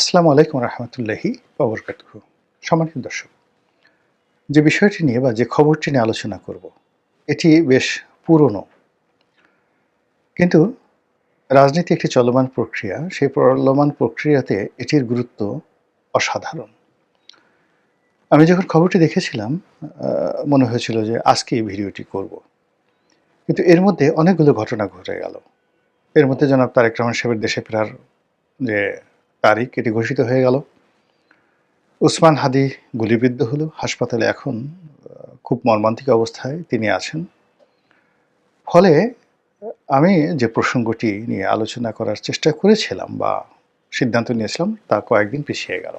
আসসালামু আলাইকুম রহমতুল্লাহি অবরকাতুহ সম্মানিত দর্শক, যে বিষয়টি নিয়ে বা যে খবরটি নিয়ে আলোচনা করব, এটি বেশ পুরনো। কিন্তু রাজনীতি একটি চলমান প্রক্রিয়া, সেই চলমান প্রক্রিয়াতে এটির গুরুত্ব অসাধারণ। আমি যখন খবরটি দেখেছিলাম মনে হয়েছিল যে আজকে এই ভিডিওটি করব। কিন্তু এর মধ্যে অনেকগুলো ঘটনা ঘটে গেল। এর মধ্যে জনাব তারেক রহমান সাহেবের দেশে ফেরার যে তারিখ এটি ঘোষিত হয়ে গেল। উসমান হাদি গুলিবিদ্ধ হল। হাসপাতালে এখন খুব মর্মান্তিক অবস্থায় তিনি আছেন। ফলে আমি যে প্রসঙ্গটি নিয়ে আলোচনা করার চেষ্টা করেছিলাম বা সিদ্ধান্ত নিয়েছিলাম, তা কয়েকদিন পিছিয়ে গেল।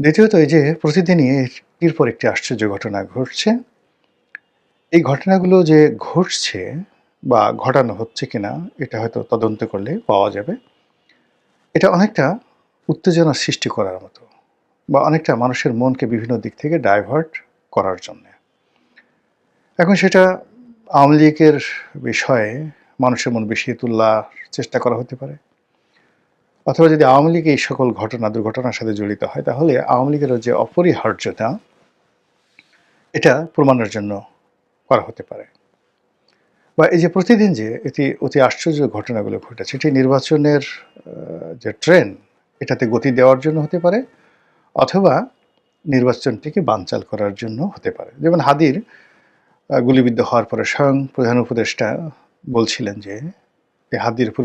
দ্বিতীয়ত এই যে প্রতিদিনই একটির পর একটি আশ্চর্য ঘটনা ঘটছে। এই ঘটনাগুলো যে ঘটছে বা ঘটানো হচ্ছে কিনা, এটা হয়তো তদন্ত করলে পাওয়া যাবে। এটা অনেকটা উত্তেজনা সৃষ্টি করার মতো বা অনেকটা মানুষের মনকে বিভিন্ন দিক থেকে ডাইভার্ট করার জন্যে। এখন সেটা আওয়ামী লীগের বিষয়ে মানুষের মন বেশি তোলার চেষ্টা করা হতে পারে। অথবা যদি আওয়ামী লীগ এই সকল ঘটনা, দুর্ঘটনার সাথে জড়িত হয়, তাহলে আওয়ামী লীগের যে অপরিহার্যতা, এটা প্রমাণের জন্য করা হতে পারে। বা এই যে প্রতিদিন যে এটি অতি আশ্চর্য ঘটনাগুলো ঘটেছে এটি নির্বাচনের যে ট্রেন, এটাতে গতি দেওয়ার জন্য হতে পারে অথবা নির্বাচনটিকে বানচাল করার জন্য হতে পারে। যেমন হাদির গুলিবিদ্ধ হওয়ার পরে স্বয়ং প্রধান উপদেষ্টা বলছিলেন যে, এই হাদির উপর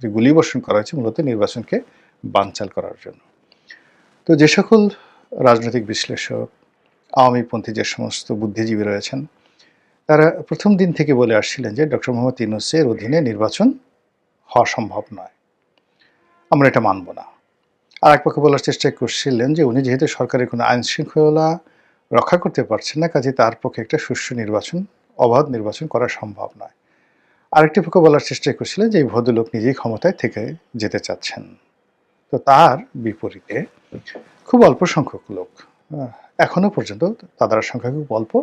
যে গুলি বর্ষণ করা হয়েছে, মূলত নির্বাচনকে বানচাল করার জন্য। তো যে সকল রাজনৈতিক বিশ্লেষক, আওয়ামীপন্থী যে সমস্ত বুদ্ধিজীবী রয়েছেন তারা প্রথম দিন থেকে বলে আসছিলেন যে ডক্টর মোহাম্মদ ইউনুসের অধীনে নির্বাচন হওয়া সম্ভব নয়। আমরা এটা মানব না। আর এক পক্ষে বলার চেষ্টা করছিলেন যে উনি যেহেতু সরকারের কোনো আইন শৃঙ্খলা রক্ষা করতে পারছেন না কাজে তার পক্ষে একটা সুষ্ঠু নির্বাচন অবাধ নির্বাচন করা সম্ভব নয়। আরেকটি পক্ষ বলার চেষ্টা করছিলেন যে এই ভদ্রলোক নিজেই ক্ষমতায় থেকে যেতে চাচ্ছেন। তো তার বিপরীতে খুব অল্প সংখ্যক লোক আহ, এখনও পর্যন্ত তাদের সংখ্যা খুব অল্প।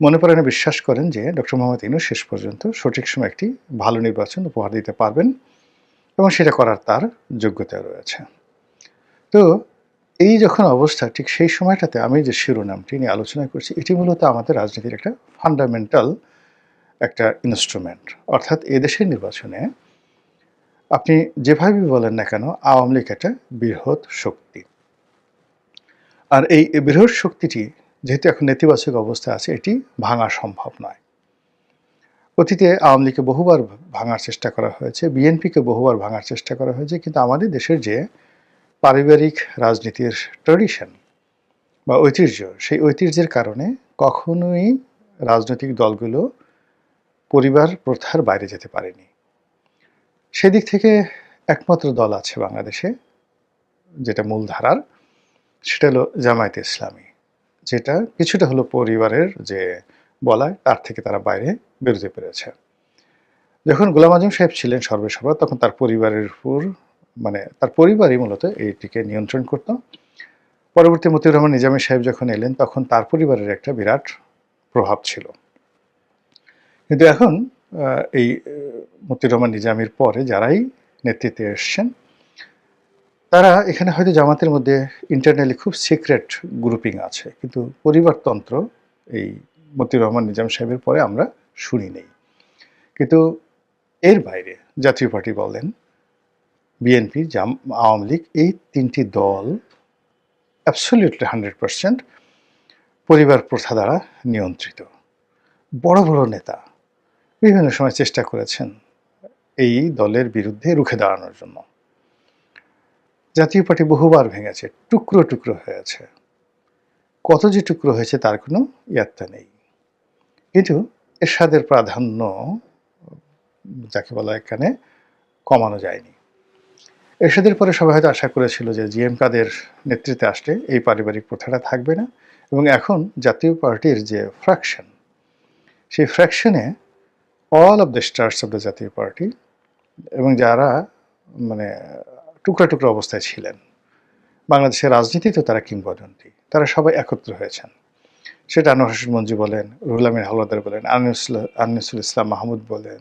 মনে প্রাণে বিশ্বাস করেন যে ডক্টর মোহাম্মদ ইনু শেষ পর্যন্ত সঠিক সময় একটি ভালো নির্বাচন উপহার দিতে পারবেন এবং সেটা করার তার যোগ্যতা রয়েছে। তো এই যখন অবস্থা, ঠিক সেই সময়টাতে আমি যে শিরোনামটি নিয়ে আলোচনা করছি, এটি মূলত আমাদের রাজনীতির একটা ফান্ডামেন্টাল একটা ইনস্ট্রুমেন্ট অর্থাৎ এদেশের নির্বাচনে আপনি যেভাবে বলেন না কেন, আওয়ামী লীগ একটা বৃহৎ শক্তি। আর এই বৃহৎ শক্তিটি যেহেতু এখন নেতিবাচক অবস্থা আছে, এটি ভাঙা সম্ভব নয়। অতীতে আওয়ামী লীগকে বহুবার ভাঙার চেষ্টা করা হয়েছে, বিএনপিকে বহুবার ভাঙার চেষ্টা করা হয়েছে, কিন্তু আমাদের দেশের যে পারিবারিক রাজনীতির ট্রেডিশন বা ঐতিহ্য, সেই ঐতিহ্যের কারণে কখনোই রাজনৈতিক দলগুলো পরিবার প্রথার বাইরে যেতে পারেনি। সেদিক থেকে একমাত্র দল আছে বাংলাদেশে, যেটা মূলধারার, সেটা হলো জামায়াতে ইসলামী। যেটা কিছুটা হলো পরিবারের যে বলায়, তার থেকে তারা বাইরে বেরোতে পেরেছে। যখন গোলাম আজম সাহেব ছিলেন সর্বেসর্বা তখন তার পরিবারের উপর মানে তার পরিবারই মূলত এইটিকে নিয়ন্ত্রণ করত। পরবর্তী মতিউর রহমান নিজামী সাহেব যখন এলেন, তখন তার পরিবারের একটা বিরাট প্রভাব ছিল। কিন্তু এখন এই মতিউর রহমান নিজামীর পরে যারাই নেতৃত্বে এসছেন তারা এখানে হয়তো জামাতের মধ্যে ইন্টারনালি খুব সিক্রেট গ্রুপিং আছে, কিন্তু পরিবারতন্ত্র এই মতিউর রহমান নিজাম সাহেবের পরে আমরা শুনি নেই। কিন্তু এর বাইরে জাতীয় পার্টি বলেন বিএনপি জাম, আওয়ামী লীগ, এই তিনটি দল অ্যাবসলিউটলি হান্ড্রেড পার্সেন্ট পরিবার প্রথা দ্বারা নিয়ন্ত্রিত। বড় বড় নেতা বিভিন্ন সময় চেষ্টা করেছেন এই দলের বিরুদ্ধে রুখে দাঁড়ানোর জন্য। জাতীয় পার্টি বহুবার ভেঙেছে, টুকরো টুকরো হয়েছে। কত যে টুকরো হয়েছে তার কোনো ইয়াত্তা নেই। কিন্তু এরশাদের প্রাধান্য যাকে বলা এখানে কমানো যায়নি। এরশাদের পরে সবাই হয়তো আশা করেছিল যে জিএম কাদের নেতৃত্বে আসলে এই পারিবারিক প্রথাটা থাকবে না এবং এখন জাতীয় পার্টির যে ফ্র্যাকশন সেই ফ্র্যাকশনে all of the stars of the Jatiya Party এবং যারা মানে টুকরা টুকরা অবস্থায় ছিলেন। বাংলাদেশের রাজনীতিতে তারা কিংবদন্তি। তারা সবাই একত্র হয়েছেন। সেটা আনোয়ার হোসেন মঞ্জু বলেন, রুহুল আমিন বলেন, আনিসুল ইসলাম মাহমুদ বলেন,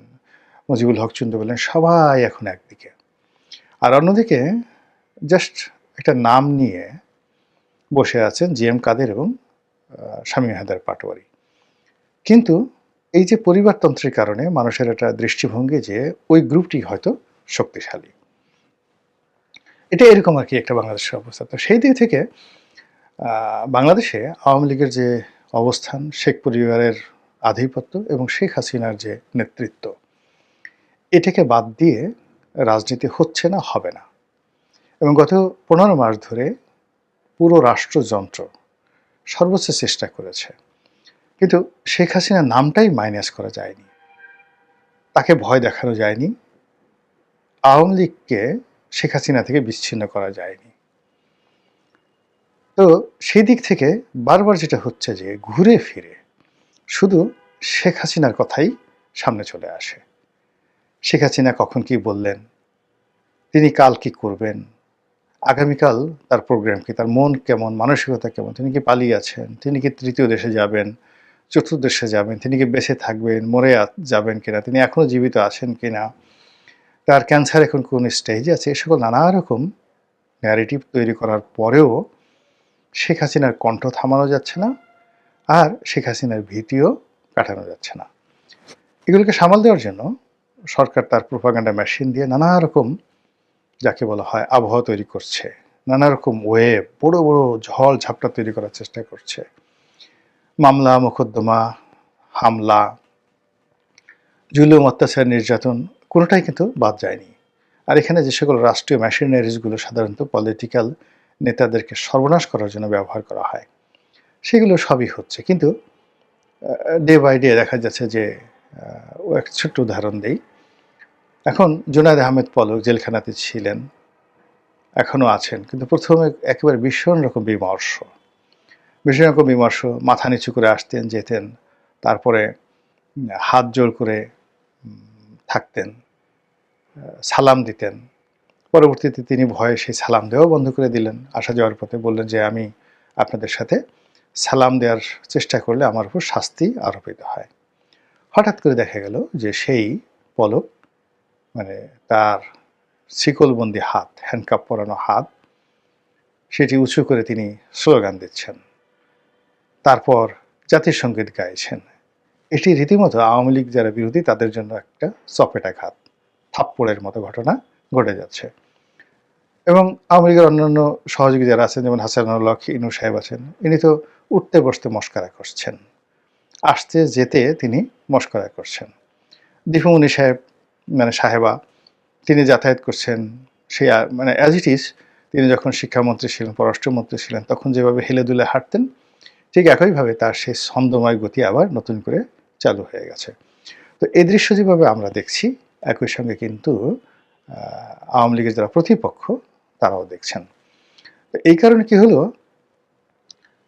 মুজিবুল হক চন্দ্র বলেন, সবাই এখন একদিকে। আর অন্যদিকে জাস্ট একটা নাম নিয়ে বসে আছেন জি এম কাদের এবং স্বামী হায়দার পাটোয়ারি। কিন্তু এই যে পরিবারতন্ত্রের কারণে মানুষের একটা দৃষ্টিভঙ্গি যে ওই গ্রুপটি হয়তো শক্তিশালী। এটা এরকম আর কি একটা বাংলাদেশের অবস্থা। তো সেই দিক থেকে বাংলাদেশে আওয়ামী লীগের যে অবস্থান, শেখ পরিবারের আধিপত্য এবং শেখ হাসিনার যে নেতৃত্ব, এটাকে বাদ দিয়ে রাজনীতি হচ্ছে না, হবে না। এবং গত পনেরো মাস ধরে পুরো রাষ্ট্রযন্ত্র সর্বোচ্চ চেষ্টা করেছে। কিন্তু শেখ হাসিনার নামটাই মাইনাস করা যায়নি। তাকে ভয় দেখানো যায়নি। আওয়ামী লীগকে শেখ হাসিনা থেকে বিচ্ছিন্ন করা যায়নি। তো সেই দিক থেকে বারবার যেটা হচ্ছে যে ঘুরে ফিরে শুধু শেখ হাসিনার কথাই সামনে চলে আসে। শেখ হাসিনা কখন কি বললেন? তিনি কাল কি করবেন? আগামীকাল তার প্রোগ্রাম কি? তার মন কেমন? মানসিকতা কেমন? তিনি কি পালিয়ে আছেন? তিনি কি তৃতীয় দেশে যাবেন? চতুর্দেশে যাবেন? তিনি কি বেঁচে থাকবেন? মরে যাবেন কিনা? তিনি এখনও জীবিত আছেন কিনা? তার ক্যান্সার এখন কোন স্টেজে আছে, এ সকল নানা রকম ন্যারেটিভ তৈরি করার পরেও শেখ হাসিনার কণ্ঠ থামানো যাচ্ছে না আর শেখ হাসিনার ভীতিও কাটানো যাচ্ছে না। এগুলোকে সামাল দেওয়ার জন্য সরকার তার প্রোপাগান্ডা মেশিন দিয়ে নানা রকম যাকে বলা হয় আবহাওয়া তৈরি করছে, নানা রকম ওয়েব বড় বড় ঝড় ঝাপটা তৈরি করার চেষ্টা করছে। মামলা, মোকদ্দমা, হামলা, জুলুম, অত্যাচার, নির্যাতন কোনোটাই কিন্তু বাদ যায়নি। আর এখানে যে সকল রাষ্ট্রীয় মেশিনারিজগুলো সাধারণত পলিটিক্যাল নেতাদেরকে সর্বনাশ করার জন্য ব্যবহার করা হয়, সেগুলো সবই হচ্ছে। কিন্তু ডে বাই ডে দেখা যাচ্ছে যে এক ছোট্ট উদাহরণ দেই। এখন জুনায়দ আহমেদ পলক জেলখানাতে ছিলেন, এখনও আছেন, কিন্তু প্রথমে একেবারে ভীষণ রকম বিমর্ষ। ভীষণ রকম বিমর্ষ, মাথা নিচু করে আসতেন, যেতেন, তারপরে হাত জোর করে থাকতেন। সালাম দিতেন। পরবর্তীতে তিনি ভয়ে সেই সালাম দেওয়া বন্ধ করে দিলেন। আসা যাওয়ার পথে বললেন যে, আমি আপনাদের সাথে সালাম দেওয়ার চেষ্টা করলে আমার উপর শাস্তি আরোপিত হয়। হঠাৎ করে দেখা গেল যে সেই পলক মানে তার শিকলবন্দি হাত হ্যান্ডকাপ পরানো হাত, সেটি উঁচু করে তিনি স্লোগান দিচ্ছেন। তারপর জাতীয় সংগীত গাইছেন এটি রীতিমতো আওয়ামী লীগ যারা বিরোধী, তাদের জন্য একটা চপেটাঘাত। থাপ্পড়ের মতো ঘটনা ঘটে যাচ্ছে। এবং আওয়ামী লীগের অন্যান্য সহযোগী যারা আছেন, যেমন হাসানুল্লাহ ইনু সাহেব আছেন, ইনি তো উঠতে বসতে মস্কারা করছেন। আসতে যেতে তিনি মস্করা করছেন। দীপুমণি সাহেব মানে সাহেবা, তিনি যাতায়াত করছেন। আ- মানে অ্যাজ ইট ইজ তিনি যখন শিক্ষামন্ত্রী ছিলেন, পররাষ্ট্রমন্ত্রী ছিলেন, তখন যেভাবে হেলে দুলে হাঁটতেন, ঠিক একইভাবে তার সেই ছন্দময় গতি আবার নতুন করে চালু হয়ে গেছে। তো এই দৃশ্য যেভাবে আমরা দেখছি একই সঙ্গে কিন্তু আওয়ামী লীগের যারা প্রতিপক্ষ, তারাও দেখছেন। এই কারণে কি হলো?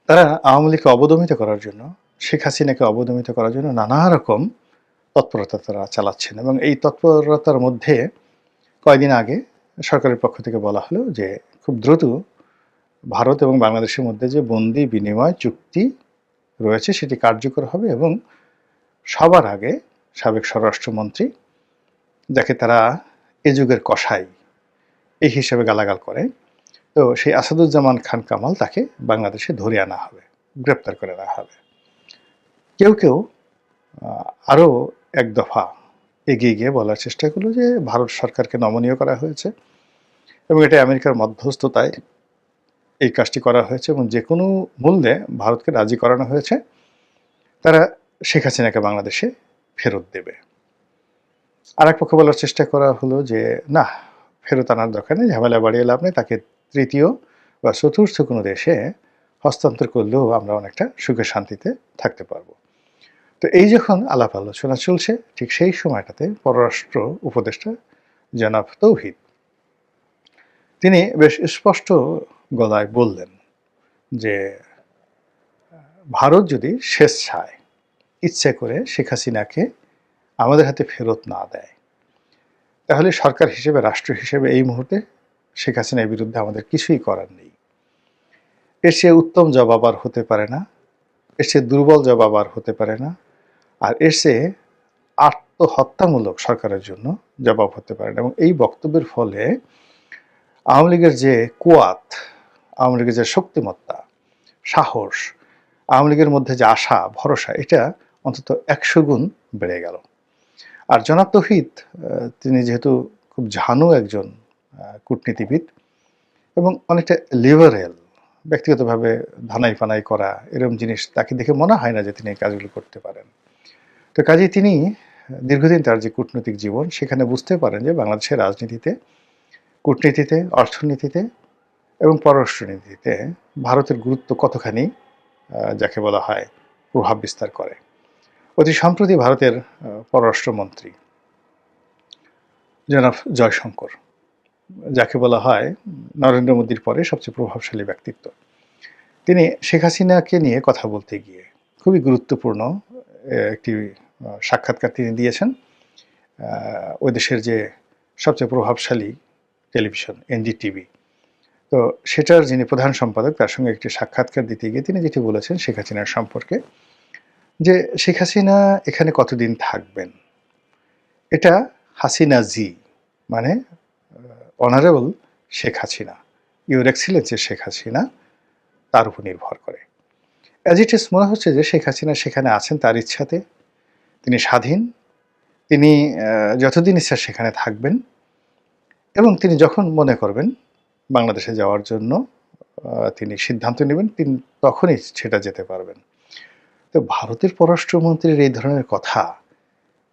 তারা আওয়ামী লীগকে অবদমিত করার জন্য, শেখ হাসিনাকে অবদমিত করার জন্য নানা রকম তৎপরতা তারা চালাচ্ছেন এবং এই তৎপরতার মধ্যে কয়েকদিন আগে সরকারের পক্ষ থেকে বলা হলো যে, খুব দ্রুত ভারত এবং বাংলাদেশের মধ্যে যে বন্দি, বিনিময় চুক্তি রয়েছে, সেটি কার্যকর হবে এবং সবার আগে সাবেক স্বরাষ্ট্রমন্ত্রী যাকে তারা এ যুগের কসাই এই হিসেবে গালাগাল করে, তো সেই আসাদুজ্জামান খান কামাল তাকে বাংলাদেশে ধরে আনা হবে, গ্রেপ্তার করে আনা হবে। কেউ কেউ আরও এক দফা এগিয়ে গিয়ে বলার চেষ্টা করল যে ভারত সরকারকে নমনীয় করা হয়েছে এবং এটা আমেরিকার মধ্যস্থতায় এই কাজটি করা হয়েছে এবং যে কোনো মূল্যে ভারতকে রাজি করানো হয়েছে, তারা শেখ হাসিনাকে বাংলাদেশে ফেরত দেবে। আর এক পক্ষ বলার চেষ্টা করা হলো যে, না, ফেরত আনার দরকার নেই, ঝামেলা বাড়িয়ে লাভ নেই। তাকে তৃতীয় বা চতুর্থ কোনো দেশে হস্তান্তর করলেও আমরা অনেকটা সুখে শান্তিতে থাকতে পারব। তো এই যখন আলাপ আলোচনা চলছে, ঠিক সেই সময়টাতে পররাষ্ট্র উপদেষ্টা জনাব তৌহিদ, তিনি বেশ স্পষ্ট গলায় বললেন যে, ভারত যদি স্বেচ্ছায় ইচ্ছে করে শেখ হাসিনাকে আমাদের হাতে ফেরত না দেয়। তাহলে সরকার হিসেবে, রাষ্ট্র হিসেবে এই মুহূর্তে শেখ হাসিনার বিরুদ্ধে আমাদের কিছুই করার নেই। এর চেয়ে উত্তম জবাব আর হতে পারে না, এর চেয়ে দুর্বল জবাব আর হতে পারে না, আর এর চেয়ে আত্মহত্যামূলক সরকারের জন্য জবাব হতে পারে না। এবং এই বক্তব্যের ফলে আওয়ামী লীগের যে কুয়াত, আওয়ামী লীগের যে শক্তিমত্তা, সাহস, আওয়ামী লীগের মধ্যে যে আশা, ভরসা, এটা অন্তত একশো গুণ বেড়ে গেল। আর জনাব তহিদ তিনি যেহেতু খুব ঝানু একজন কূটনীতিবিদ এবং অনেকটা লিবারেল ব্যক্তিগতভাবে ধানাই ফানাই করা এরকম জিনিস তাকে দেখে মনে হয় না যে তিনি এই কাজগুলো করতে পারেন। তো কাজেই তিনি দীর্ঘদিন তার যে কূটনৈতিক জীবন সেখানে বুঝতে পারেন যে বাংলাদেশের রাজনীতিতে, কূটনীতিতে, অর্থনীতিতে এবং পররাষ্ট্রনীতিতে ভারতের গুরুত্ব কতখানি যাকে বলা হয় প্রভাব বিস্তার করে। অতি সম্প্রতি ভারতের পররাষ্ট্রমন্ত্রী জনাব জয়শঙ্কর, যাকে বলা হয় নরেন্দ্র মোদীর পরে সবচেয়ে প্রভাবশালী ব্যক্তিত্ব। তিনি শেখ হাসিনাকে নিয়ে কথা বলতে গিয়ে খুবই গুরুত্বপূর্ণ একটি সাক্ষাৎকার তিনি দিয়েছেন। ওই দেশের যে সবচেয়ে প্রভাবশালী টেলিভিশন, এনডিটিভি, তো সেটার যিনি প্রধান সম্পাদক, তার সঙ্গে একটি সাক্ষাৎকার দিতে গিয়ে তিনি যেটি বলেছেন শেখ হাসিনার সম্পর্কে যে শেখ হাসিনা এখানে কতদিন থাকবেন? এটা হাসিনা জি মানে honourable Sheikh Hasina. Your excellency Sheikh Hasina তার উপর নির্ভর করে। অ্যাজ ইট ইস মনে হচ্ছে যে শেখ হাসিনা সেখানে আছেন তার ইচ্ছাতে। তিনি স্বাধীন। তিনি যতদিন ইচ্ছা সেখানে থাকবেন। এবং তিনি যখন মনে করবেন বাংলাদেশে যাওয়ার জন্য তিনি সিদ্ধান্ত নেবেন, তিনি তখনই সেটা যেতে পারবেন। ভারতের পররাষ্ট্রমন্ত্রীর এই ধরনের কথা,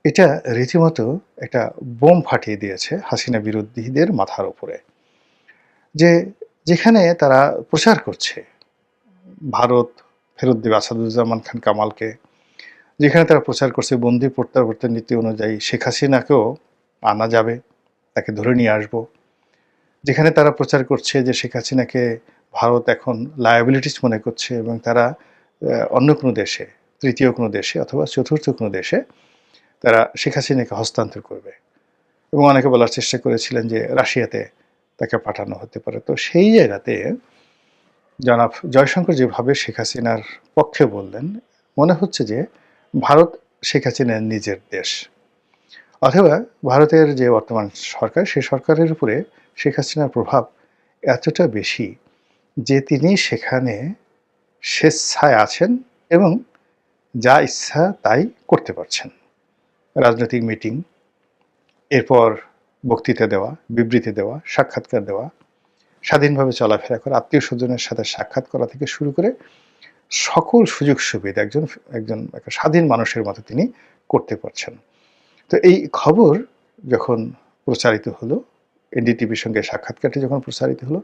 এটা রীতিমতো একটা বোম ফাটিয়ে দিয়েছে হাসিনা বিরোধীদের মাথার উপরে। যে যেখানে তারা প্রচার করছে, ভারত ফেরত দেবে আসাদুজ্জামান খান কামালকে, যেখানে তারা প্রচার করছে বন্দি প্রত্যাবর্তন নীতি অনুযায়ী শেখ হাসিনাকেও আনা যাবে, তাকে ধরে নিয়ে আসব। যেখানে তারা প্রচার করছে যে শেখ হাসিনাকে ভারত এখন লায়াবিলিটিস মনে করছে এবং তারা অন্য কোনো দেশে, তৃতীয় কোনো দেশে অথবা চতুর্থ কোনো দেশে তারা শেখ হাসিনাকে হস্তান্তর করবে। এবং অনেকে বলার চেষ্টা করেছিলেন যে রাশিয়াতে তাকে পাঠানো হতে পারে। তো সেই জায়গাতে জনাব জয়শঙ্কর যেভাবে শেখ হাসিনার পক্ষে বললেন, মনে হচ্ছে যে ভারত শেখ হাসিনার নিজের দেশ। অথবা ভারতের যে বর্তমান সরকার, সে সরকারের উপরে শেখ হাসিনার প্রভাব এতটা বেশি যে তিনি সেখানে স্বেচ্ছায় আছেন এবং যা ইচ্ছা তাই করতে পারছেন। রাজনৈতিক মিটিং, এরপর বক্তৃতা দেওয়া, বিবৃতি দেওয়া, সাক্ষাৎকার দেওয়া, স্বাধীনভাবে চলাফেরা করা, আত্মীয় স্বজনের সাথে সাক্ষাৎ করা থেকে শুরু করে সকল সুযোগ সুবিধা একজন একজন, একটা স্বাধীন মানুষের মতো তিনি করতে পারছেন। তো এই খবর যখন প্রচারিত হলো, এনডিটিভির সঙ্গে সাক্ষাৎকারটি যখন প্রচারিত হলো,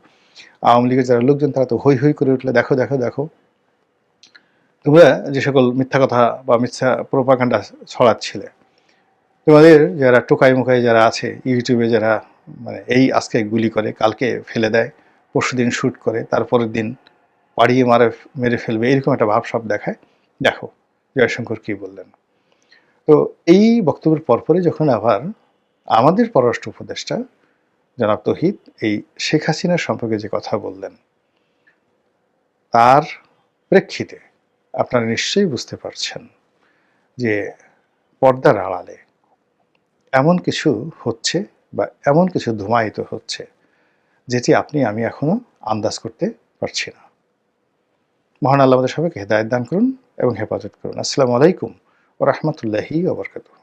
আওয়ামী লীগের যারা লোকজন, তারা তো হই হই করে উঠলে, দেখো দেখো দেখো। তোমরা যে সকল মিথ্যা কথা বা মিথ্যা প্রোপাগান্ডা ছড়াচ্ছিলে। তোমাদের যারা টোকাই মুখাই যারা আছে, ইউটিউবে যারা মানে এই আজকে গুলি করে, কালকে ফেলে দেয়, পরশু দিন শ্যুট করে, তারপরের দিন পাড়িয়ে মারে, মেরে ফেলবে, এরকম একটা ভাব সব দেখায়। দেখো, জয়শঙ্কর কি বললেন। তো এই বক্তব্যের পরপরই যখন আবার আমাদের পররাষ্ট্র উপদেষ্টা জনাব তহিদ এই শেখ হাসিনার সম্পর্কে যে কথা বললেন, তার প্রেক্ষিতে আপনারা নিশ্চয়ই বুঝতে পারছেন যে পর্দার আড়ালে এমন কিছু হচ্ছে বা এমন কিছু ধুমায়িত হচ্ছে যেটি আপনি, আমি এখনও আন্দাজ করতে পারছি না। মহান আল্লাহ আমাদের সবাইকে হেদায়ত দান করুন এবং হেফাজত করুন। আসসালামু আলাইকুম ও রহমতুল্লাহি ওবরকাতুহ